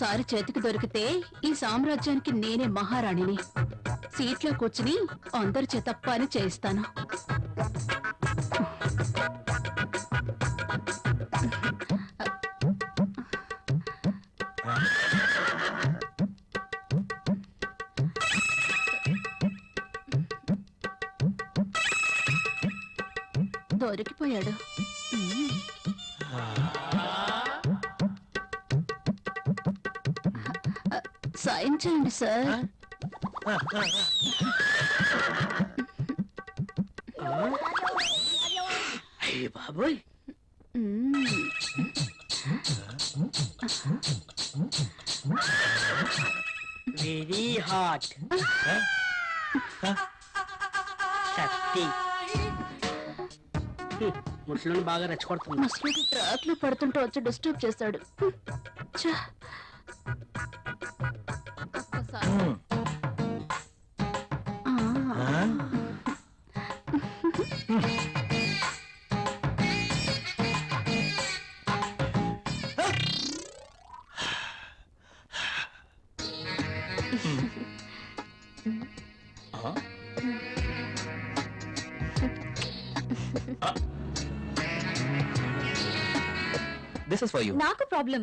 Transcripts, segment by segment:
సారి చేతికి దొరికితే ఈ సామ్రాజ్యానికి నేనే మహారాణిని. సీట్లో కూర్చుని అందరి చేత పని చేయిస్తాను. దొరికిపోయాడు. సాయం చేయండి సార్ అయ్య బాబోయ్. వెరీ హాట్ శక్తి ముసలిని బాగా రెచ్చగొడుతుంది ముసలికి ట్రాక్లో పడుతుంటే వచ్చి డిస్టర్బ్ చేశాడు ఛ. ఒక్కసారి. ఆ. దిస్ ఇస్ ఫర్ యూ నాకు ప్రాబ్లం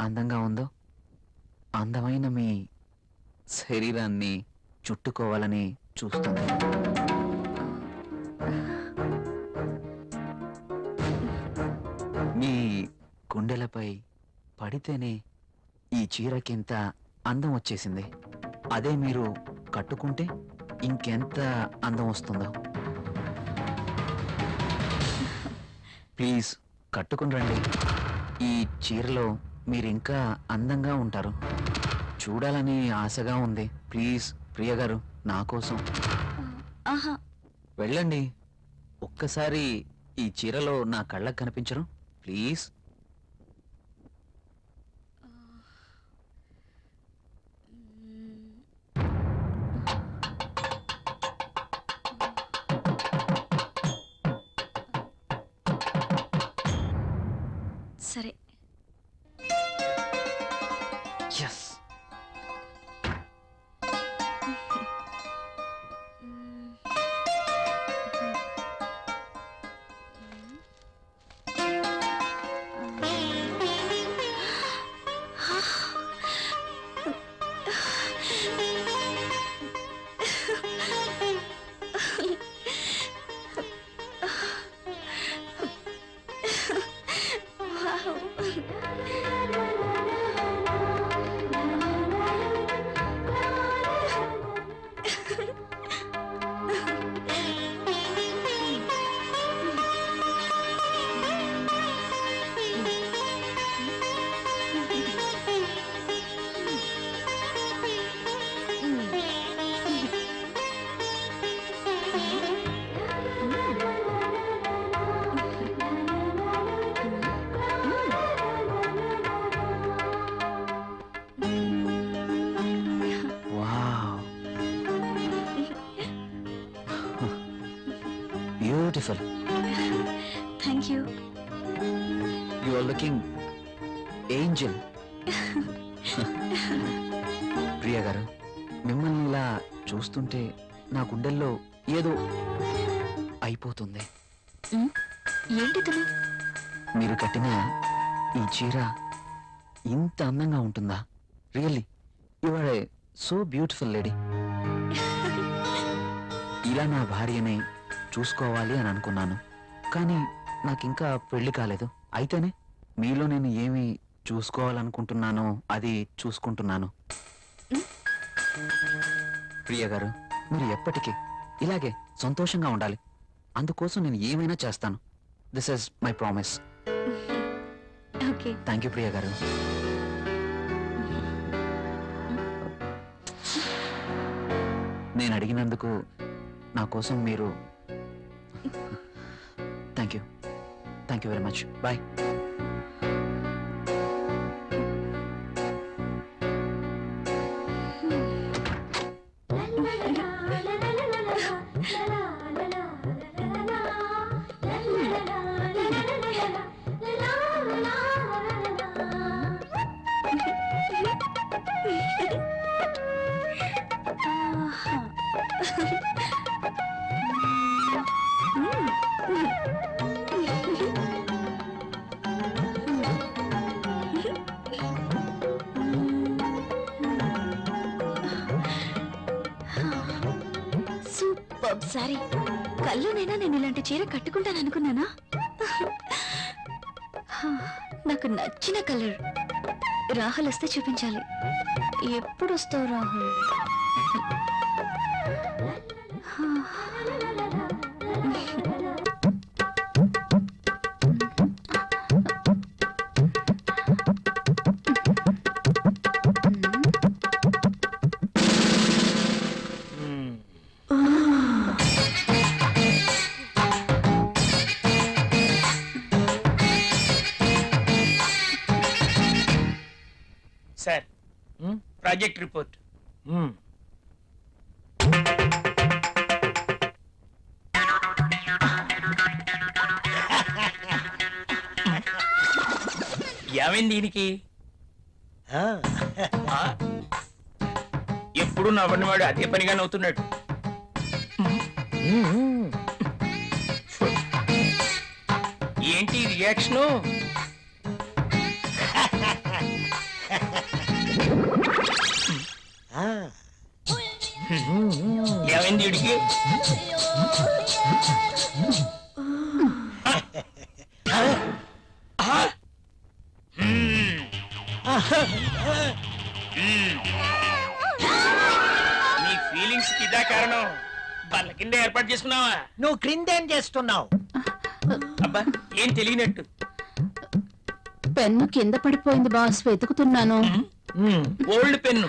అందంగా ఉందో? అందమైన మీ శరీరాన్ని చుట్టుకోవాలని చూస్తుంది. మీ గుండెలపై పడితేనే ఈ చీరకింత అందం వచ్చేసింది. అదే మీరు కట్టుకుంటే ఇంకెంత అందం వస్తుందో? ప్లీజ్ కట్టుకుని రండి. ఈ చీరలో మీరు ఇంకా అందంగా ఉంటారు. చూడాలని ఆశగా ఉంది. ప్లీజ్ ప్రియ గారు నా కోసం. ఆహా. వెళ్ళండి. ఒక్కసారి ఈ చీరలో నా కళ్ళకు కనిపించరు. Please. You are looking angel Priya గారు మిమ్మల్ని ఇలా చూస్తుంటే నా గుండెల్లో ఏదో అయిపోతుంది. ఏంటి తను మీరు కట్టిన ఈ చీర ఇంత అందంగా ఉంటుందా? Really you are a so beautiful lady ఇలా నా భార్యని చూసుకోవాలి అని అనుకున్నాను. కానీ నాకు ఇంకా పెళ్ళి కాలేదు. అయితేనే మీలో నేను ఏమి చూసుకోవాలనుకుంటున్నానో అది చూసుకుంటున్నాను. ప్రియ గారు మీరు ఎప్పటికీ ఇలాగే సంతోషంగా ఉండాలి. అందుకోసం నేను ఏమైనా చేస్తాను. This is my promise thank you Priya గారు. నేను అడిగినందుకు నా కోసం మీరు thank you thank you very much bye super sorry కళ్ళునైనా నేను ఇలాంటి చీర కట్టుకుంటాను అనుకున్నానా? నాకు నచ్చిన కలర్ రాహుల్ వస్తే చూపించాలి. ఎప్పుడు వస్తావు రాహుల్? Project report. ఏమైంది దీనికి? ఆ? ఎప్పుడు నవ్వని వాడు అదే పనిగా నవ్వుతున్నాడు. ఏంటి రియాక్షను నీ ఫీలింగ్స్కి ఇదా కారణం. వాళ్ళ కింద ఏర్పాటు చేసుకున్నావా? నువ్వు క్రిందేం చేస్తున్నావు? అబ్బా ఏం తెలియనట్టు. పెన్ను కింద పడిపోయింది బాస్ వెతుకుతున్నాను. Old pen.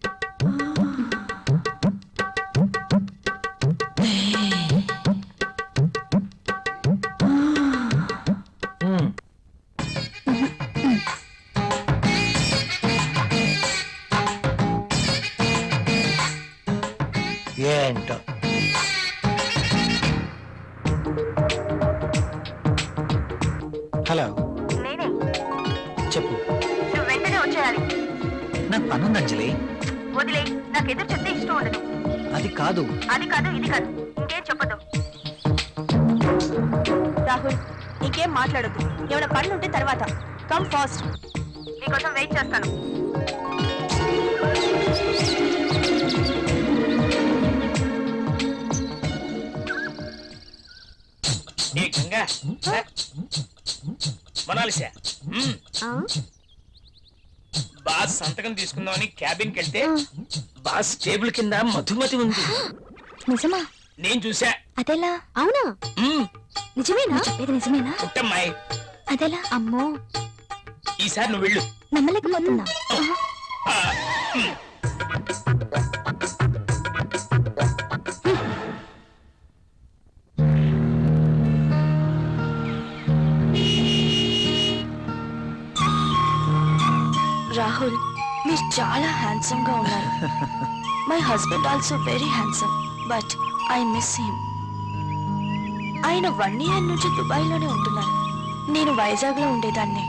ఏంటో హలో. నేనే. చెప్పు. నువ్వు వెంటనే వచ్చేయాలి. నాకు పనుంది అంజలి. వదిలే నాకు ఎదురు చెప్తే ఇష్టం ఉండదు. అది కాదు. అది కాదు ఇది కాదు. ఇంకేం చెప్పదు రాహుల్ ఇంకేం మాట్లాడొద్దు. ఏమైనా పనులు ఉంటే తర్వాత. కమ్ ఫాస్ట్ నీకోసం వెయిట్ చేస్తాను. ఏ గంగా మొనాలిసా. బాస్ సంతకం తీసుకుందామని క్యాబిన్కి వెళ్తే బాస్ టేబుల్ కింద మధుమతి ఉంది. నిజమా? నేను చూసా. అదెలా? అవునా. నిజమేనా? చెప్పేది నిజమేనా? పుట్టమ్మాయి. అదెలా? అమ్మో. ఈసారి నువ్వు వెళ్ళు. నమ్మలేకపోతున్నా. మీరు చాలా హ్యాండ్సమ్గా ఉన్నారు. My husband also very handsome but I miss him ఆయన వన్ ఇయర్ నుంచి దుబాయ్లోనే ఉంటున్నారు. నేను వైజాగ్లో ఉండేదాన్ని.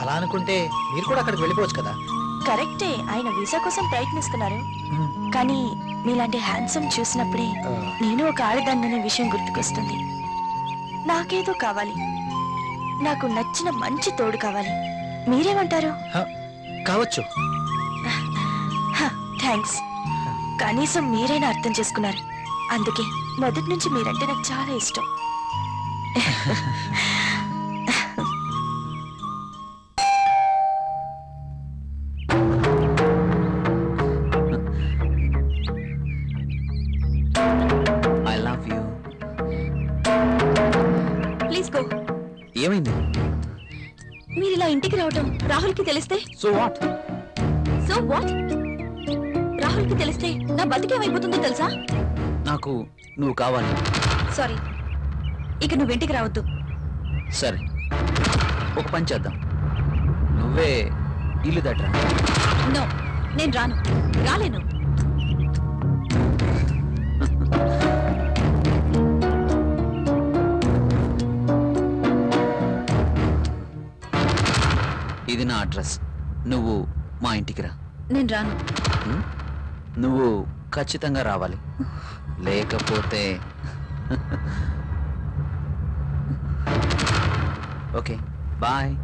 అలా అనుకుంటే మీరు కూడా అక్కడికి వెళ్ళిపోవచ్చు కదా? కరెక్టే ఆయన వీసా కోసం ప్రయత్నిస్తున్నారు. కానీ మీలాంటి హ్యాండ్సమ్ చూసినప్పుడే నేను ఒక ఆడదాన్ననే విషయం గుర్తుకొస్తుంది. నాకేదో కావాలి. నాకు నచ్చిన మంచి తోడు కావాలి. మీరేమంటారు? కావచ్చు. థ్యాంక్స్ కనీసం మీరైనా అర్థం చేసుకున్నారు. అందుకే మొదటి నుంచి మీరంటే నాకు చాలా ఇష్టం. ప్లీజ్ ఏమైంది? మీరు ఇలా ఇంటికి రావటం రాహుల్కి తెలిస్తే? సో వాట్ సో వాట్ రాహుల్కి తెలిస్తే నా బతికేమైపోతుందో తెలుసా? నాకు నువ్వు కావాలి. సారీ ఇక నువ్వు ఇంటికి రావద్దు. సరే. ఒక పని చేద్దాం. నువ్వే ఇల్లు దట్రా? నో నేను రాను. రాలేను. ఇది నా అడ్రస్. నువ్వు మా ఇంటికి రా. నేను రాను? నువ్వు ఖచ్చితంగా రావాలి. లేకపోతే ఓకే బాయ్.